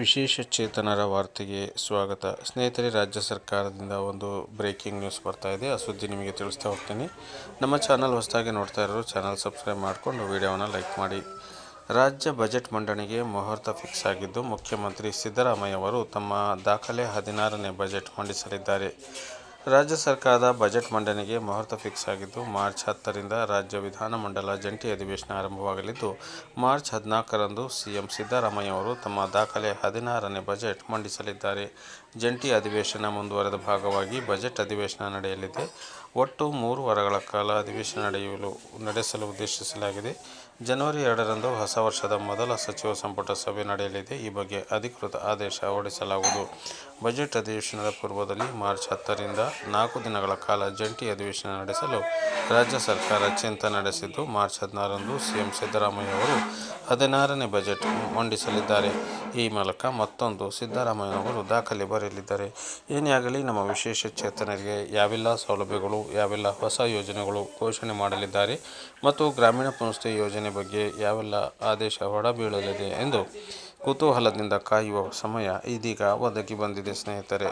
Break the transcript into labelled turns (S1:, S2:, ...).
S1: ವಿಶೇಷ ಚೇತನರ ವಾರ್ತೆಗೆ ಸ್ವಾಗತ. ಸ್ನೇಹಿತರೆ, ರಾಜ್ಯ ಸರ್ಕಾರದಿಂದ ಒಂದು ಬ್ರೇಕಿಂಗ್ ನ್ಯೂಸ್ ಬರ್ತಾ ಇದೆ. ಆ ಸುದ್ದಿ ನಿಮಗೆ ತಿಳಿಸ್ತಾ ಹೋಗ್ತೀನಿ. ನಮ್ಮ ಚಾನಲ್ ಹೊಸದಾಗಿ ನೋಡ್ತಾ ಇರೋರು ಚಾನಲ್ ಸಬ್ಸ್ಕ್ರೈಬ್ ಮಾಡಿಕೊಂಡು ವಿಡಿಯೋವನ್ನು ಲೈಕ್ ಮಾಡಿ. ರಾಜ್ಯ ಬಜೆಟ್ ಮಂಡನೆಗೆ ಮುಹೂರ್ತ ಫಿಕ್ಸ್ ಆಗಿದ್ದು ಮುಖ್ಯಮಂತ್ರಿ ಸಿದ್ದರಾಮಯ್ಯ ಅವರು ತಮ್ಮ ದಾಖಲೆ ಹದಿನಾರನೇ ಬಜೆಟ್ ಮಂಡಿಸಲಿದ್ದಾರೆ. ರಾಜ್ಯ ಸರ್ಕಾರದ ಬಜೆಟ್ ಮಂಡನೆಗೆ ಮುಹೂರ್ತ ಫಿಕ್ಸ್ ಆಗಿದ್ದು, ಮಾರ್ಚ್ ಹತ್ತರಿಂದ ರಾಜ್ಯ ವಿಧಾನಮಂಡಲ ಜಂಟಿ ಅಧಿವೇಶನ ಆರಂಭವಾಗಲಿದ್ದು, ಮಾರ್ಚ್ ಹದಿನಾಲ್ಕರಂದು ಸಿಎಂ ಸಿದ್ದರಾಮಯ್ಯ ಅವರು ತಮ್ಮ ದಾಖಲೆ ಹದಿನಾರನೇ ಬಜೆಟ್ ಮಂಡಿಸಲಿದ್ದಾರೆ. ಜಂಟಿ ಅಧಿವೇಶನ ಮುಂದುವರೆದ ಭಾಗವಾಗಿ ಬಜೆಟ್ ಅಧಿವೇಶನ ನಡೆಯಲಿದೆ. ಒಟ್ಟು ಮೂರು ವಾರಗಳ ಕಾಲ ಅಧಿವೇಶನ ನಡೆಯಲು, ನಡೆಸಲು ಉದ್ದೇಶಿಸಲಾಗಿದೆ. ಜನವರಿ ಎರಡರಂದು ಹೊಸ ವರ್ಷದ ಮೊದಲ ಸಚಿವ ಸಂಪುಟ ಸಭೆ ನಡೆಯಲಿದೆ. ಈ ಬಗ್ಗೆ ಅಧಿಕೃತ ಆದೇಶ ಹೊರಡಿಸಲಾಗುವುದು. ಬಜೆಟ್ ಅಧಿವೇಶನದ ಪೂರ್ವದಲ್ಲಿ ಮಾರ್ಚ್ ಹತ್ತರಿಂದ ನಾಲ್ಕು ದಿನಗಳ ಕಾಲ ಜಂಟಿ ಅಧಿವೇಶನ ನಡೆಸಲು ರಾಜ್ಯ ಸರ್ಕಾರ ಚಿಂತನೆ ನಡೆಸಿದ್ದು, ಮಾರ್ಚ್ ಹದಿನಾರರಂದು ಸಿಎಂ ಸಿದ್ದರಾಮಯ್ಯ ಅವರು ಹದಿನಾರನೇ ಬಜೆಟ್ ಮಂಡಿಸಲಿದ್ದಾರೆ. ಈ ಮೂಲಕ ಮತ್ತೊಂದು ಸಿದ್ದರಾಮಯ್ಯನವರು ದಾಖಲೆ ಬರೆಯಲಿದ್ದಾರೆ. ಏನೇ ಆಗಲಿ ನಮ್ಮ ವಿಶೇಷ ಚೇತನರಿಗೆ ಯಾವೆಲ್ಲ ಸೌಲಭ್ಯಗಳು, ಯಾವೆಲ್ಲ ಹೊಸ ಯೋಜನೆಗಳು ಘೋಷಣೆ ಮಾಡಲಿದ್ದಾರೆ ಮತ್ತು ಗ್ರಾಮೀಣ ಪುನಶ್ಚೇತಿ ಯೋಜನೆ ಬಗ್ಗೆ ಯಾವೆಲ್ಲ ಆದೇಶ ಹೊರಬೀಳಲಿದೆ ಎಂದು ಕುತೂಹಲದಿಂದ ಕಾಯುವ ಸಮಯ ಇದೀಗ ಒದಗಿ ಬಂದಿದೆ ಸ್ನೇಹಿತರೆ.